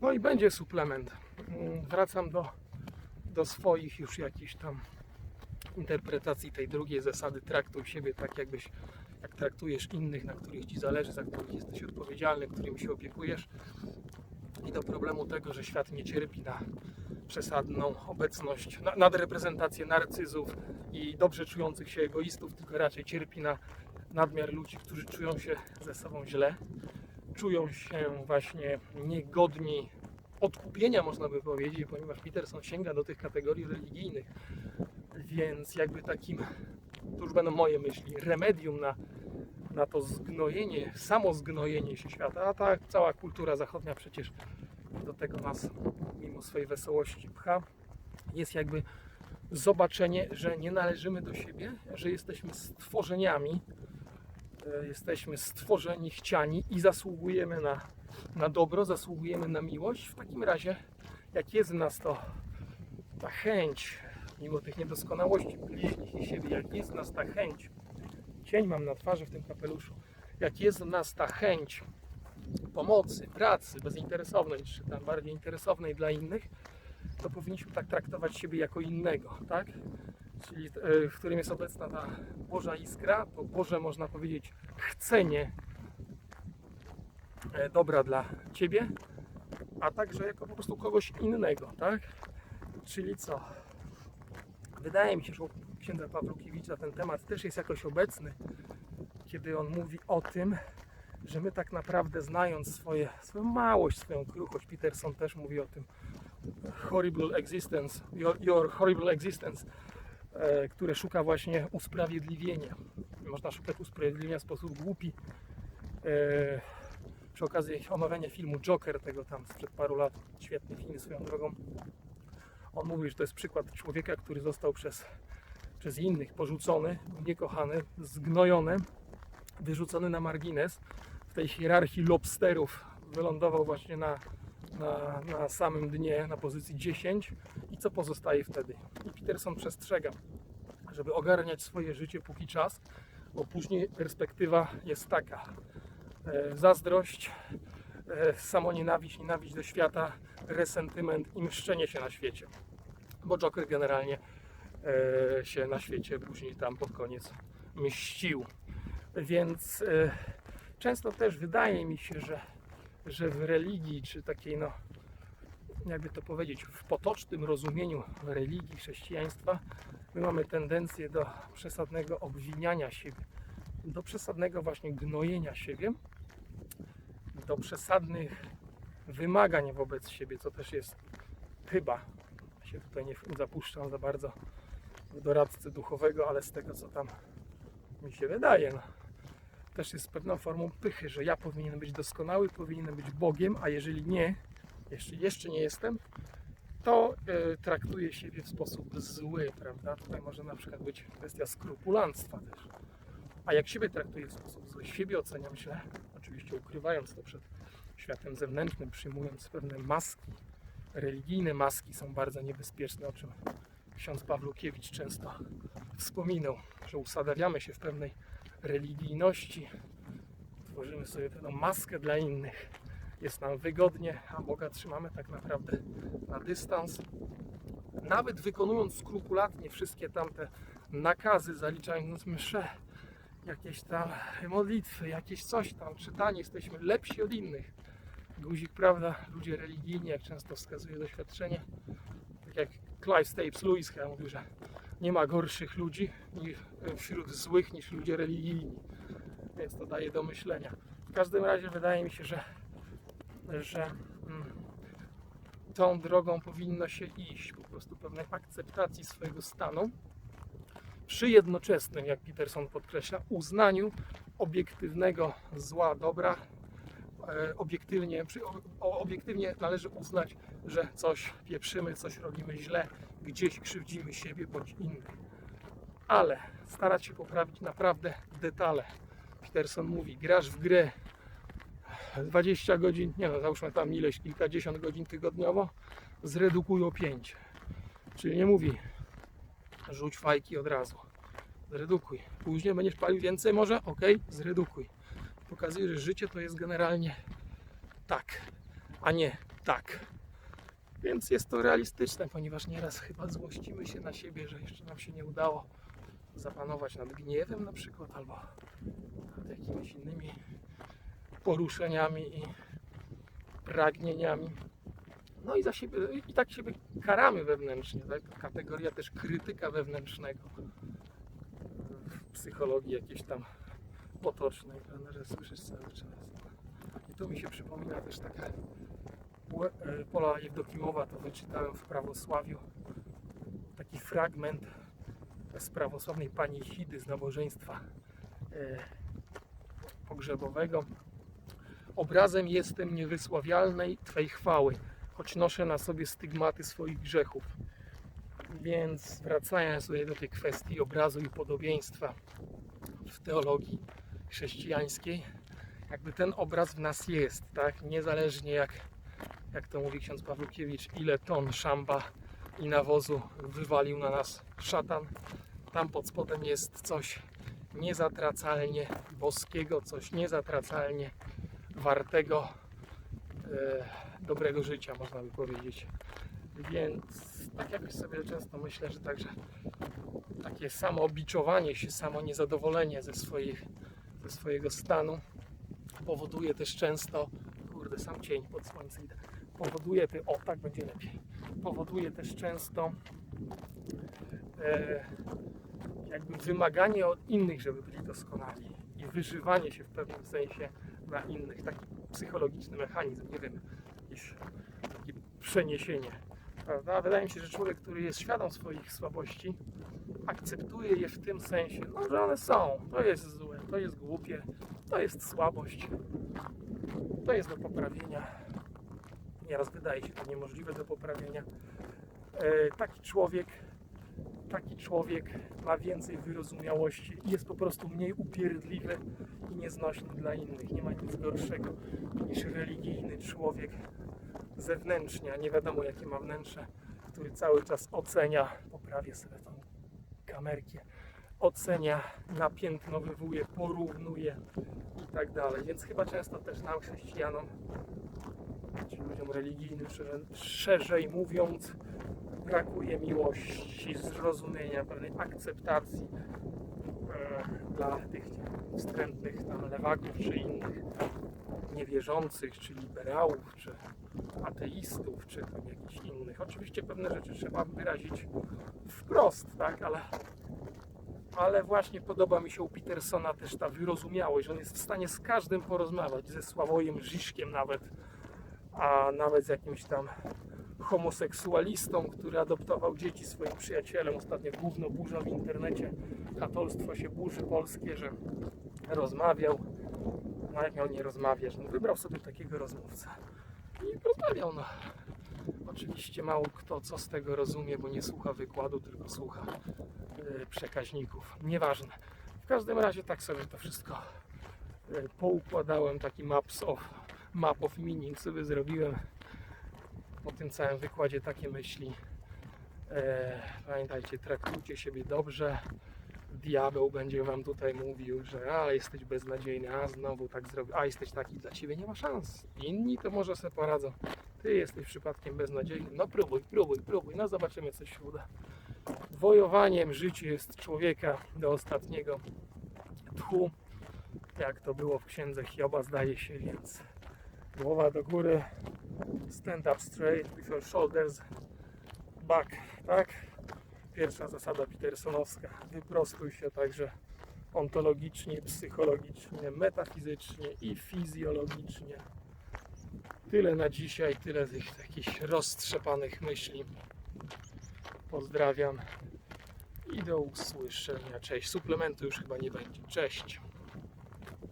No i będzie suplement. Mm, Wracam do, do swoich już jakichś tam interpretacji tej drugiej zasady. Traktuj siebie tak, jakbyś jak traktujesz innych, na których ci zależy, za których jesteś odpowiedzialny, którymi się opiekujesz. I do problemu tego, że świat nie cierpi na przesadną obecność, na, nadreprezentację narcyzów i dobrze czujących się egoistów, tylko raczej cierpi na nadmiar ludzi, którzy czują się ze sobą źle, czują się właśnie niegodni odkupienia, można by powiedzieć, ponieważ Peterson sięga do tych kategorii religijnych, więc jakby takim, to już będą moje myśli, remedium na, na to zgnojenie, samo zgnojenie się świata, a ta cała kultura zachodnia przecież do tego nas mimo swojej wesołości pcha, jest jakby zobaczenie, że nie należymy do siebie, że jesteśmy stworzeniami, jesteśmy stworzeni, chciani i zasługujemy na, na dobro, zasługujemy na miłość. W takim razie, jak jest w nas to ta chęć, mimo tych niedoskonałości bliźnich i siebie, jak jest w nas ta chęć, cień mam na twarzy w tym kapeluszu, jak jest w nas ta chęć pomocy, pracy bezinteresownej, czy tam bardziej interesownej dla innych, to powinniśmy tak traktować siebie jako innego, tak? Czyli e, w którym jest obecna ta Boża iskra, to Boże można powiedzieć chcenie e, dobra dla Ciebie, a także jako po prostu kogoś innego, tak? Czyli co? Wydaje mi się, że u księdza Pawlukiewicza ten temat też jest jakoś obecny, kiedy on mówi o tym, że my tak naprawdę znając swoje, swoją małość, swoją kruchość, Peterson też mówi o tym, horrible existence, your, your horrible existence, które szuka właśnie usprawiedliwienia. Można szukać usprawiedliwienia w sposób głupi. E, przy okazji omawiania filmu Joker, tego tam sprzed paru lat, świetny film swoją drogą, on mówi, że to jest przykład człowieka, który został przez, przez innych porzucony, niekochany, zgnojony, wyrzucony na margines. W tej hierarchii lobsterów wylądował właśnie na, na, na samym dnie, na pozycji 10. I co pozostaje wtedy? I Peterson przestrzega, żeby ogarniać swoje życie póki czas, bo później perspektywa jest taka. E, zazdrość, e, samonienawiść, nienawiść do świata, resentyment i mszczenie się na świecie. Bo Joker generalnie e, się na świecie później tam pod koniec mścił. Więc e, często też wydaje mi się, że, że w religii, czy takiej, no, jakby to powiedzieć, w potocznym rozumieniu religii, chrześcijaństwa, my mamy tendencję do przesadnego obwiniania siebie, do przesadnego właśnie gnojenia siebie, do przesadnych wymagań wobec siebie, co też jest chyba, się tutaj nie zapuszczam za bardzo w doradcę duchowego, ale z tego co tam mi się wydaje, no, też jest pewną formą pychy, że ja powinienem być doskonały, powinienem być Bogiem, a jeżeli nie, jeszcze, jeszcze nie jestem, to e, traktuję siebie w sposób zły, prawda? Tutaj może na przykład być kwestia skrupulanstwa też. A jak siebie traktuję w sposób zły, siebie oceniam źle, oczywiście ukrywając to przed światem zewnętrznym, przyjmując pewne maski, religijne maski są bardzo niebezpieczne, o czym ksiądz Pawlukiewicz często wspominał, że usadawiamy się w pewnej religijności, tworzymy sobie pewną maskę dla innych, jest nam wygodnie, a Boga trzymamy tak naprawdę na dystans. Nawet wykonując skrupulatnie wszystkie tamte nakazy, zaliczając msze, jakieś tam modlitwy, jakieś coś tam, czytanie, jesteśmy lepsi od innych. Guzik, prawda, ludzie religijni, jak często wskazuje doświadczenie, tak jak Clive Stapes Lewis chyba mówił, że nie ma gorszych ludzi ni- wśród złych niż ludzie religijni. Więc to daje do myślenia. W każdym razie wydaje mi się, że, że mm, tą drogą powinno się iść, po prostu pewnej akceptacji swojego stanu, przy jednoczesnym, jak Peterson podkreśla, uznaniu obiektywnego zła, dobra. E, Obiektywnie, obiektywnie należy uznać, że coś pieprzymy, coś robimy źle, gdzieś krzywdzimy siebie bądź innych. Ale starać się poprawić naprawdę detale. Peterson mówi, grasz w grę 20 godzin, nie no, załóżmy tam ileś, kilkadziesiąt godzin tygodniowo, zredukuj o 5. Czyli nie mówi, rzuć fajki od razu. Zredukuj. Później będziesz palił więcej może? Ok, zredukuj. Pokazuje, że życie to jest generalnie tak, a nie tak. Więc jest to realistyczne, ponieważ nieraz chyba złościmy się na siebie, że jeszcze nam się nie udało zapanować nad gniewem na przykład, albo nad jakimiś innymi poruszeniami i pragnieniami. No i za siebie, i tak siebie karamy wewnętrznie, tak? Kategoria też krytyka wewnętrznego w psychologii jakiejś tam potocznej, że słyszysz cały czas. I tu mi się przypomina też taka Pola Jewdokimowa, to wyczytałem w prawosławiu taki fragment z prawosławnej pani Hidy z nabożeństwa e, pogrzebowego. Obrazem jestem niewysławialnej Twej chwały, choć noszę na sobie stygmaty swoich grzechów. Więc wracając sobie do tej kwestii obrazu i podobieństwa w teologii chrześcijańskiej, jakby ten obraz w nas jest, tak? Niezależnie jak, jak to mówi ksiądz Pawłukiewicz, ile ton szamba i nawozu wywalił na nas szatan, tam pod spodem jest coś niezatracalnie boskiego, coś niezatracalnie wartego e, dobrego życia, można by powiedzieć. Więc tak jakoś sobie często myślę, że także takie samo obiczowanie się, samo niezadowolenie ze, swoich, ze swojego stanu powoduje też często, kurde, sam cień pod słońce idę, powoduje, ty, o tak będzie lepiej, powoduje też często e, jakby wymaganie od innych, żeby byli doskonali i wyżywanie się w pewnym sensie na innych, taki psychologiczny mechanizm, nie wiem, jakieś takie przeniesienie, prawda? Wydaje mi się, że człowiek, który jest świadom swoich słabości, akceptuje je w tym sensie, no, że one są, to jest złe, to jest głupie, to jest słabość, to jest do poprawienia. Nieraz wydaje się to niemożliwe do poprawienia. E, taki człowiek, taki człowiek ma więcej wyrozumiałości i jest po prostu mniej upierdliwy i nieznośny dla innych. Nie ma nic gorszego niż religijny człowiek zewnętrznie, a nie wiadomo jakie ma wnętrze, który cały czas ocenia, poprawię sobie tą kamerkę, ocenia, napiętnowywuje, porównuje i tak dalej. Więc chyba często też nam chrześcijanom, ludziom religijnym szerzej, szerzej mówiąc, brakuje miłości, zrozumienia, pewnej akceptacji e, dla tych wstrętnych tam lewaków czy innych niewierzących, czy liberałów, czy ateistów, czy tam jakichś innych. Oczywiście pewne rzeczy trzeba wyrazić wprost, tak, ale, ale właśnie podoba mi się u Petersona też ta wyrozumiałość, że on jest w stanie z każdym porozmawiać, ze Sławojem Żyżkiem nawet, a nawet z jakimś tam homoseksualistą, który adoptował dzieci swoim przyjacielem. Ostatnio gówno burza w internecie, katolstwo się burzy polskie, że rozmawiał. No jak miał nie rozmawiać? No wybrał sobie takiego rozmówcę i rozmawiał. No. Oczywiście mało kto co z tego rozumie, bo nie słucha wykładu, tylko słucha e, przekaźników. Nieważne. W każdym razie tak sobie to wszystko e, poukładałem. Taki maps of, map of meaning sobie zrobiłem po tym całym wykładzie takie myśli. E, pamiętajcie, traktujcie siebie dobrze. Diabeł będzie wam tutaj mówił, że a jesteś beznadziejny, a znowu tak zrobił, a jesteś taki, dla ciebie nie ma szans. Inni to może sobie poradzą. Ty jesteś przypadkiem beznadziejny. No próbuj, próbuj, próbuj. No zobaczymy, co się uda. Wojowaniem życie jest człowieka do ostatniego tchu. Jak to było w księdze Hioba, zdaje się, więc głowa do góry, stand up straight your shoulders back, tak? Pierwsza zasada Petersonowska. Wyprostuj się także ontologicznie, psychologicznie, metafizycznie i fizjologicznie. Tyle na dzisiaj, tyle tych jakichś roztrzepanych myśli. Pozdrawiam i do usłyszenia. Cześć. Suplementu już chyba nie będzie. Cześć.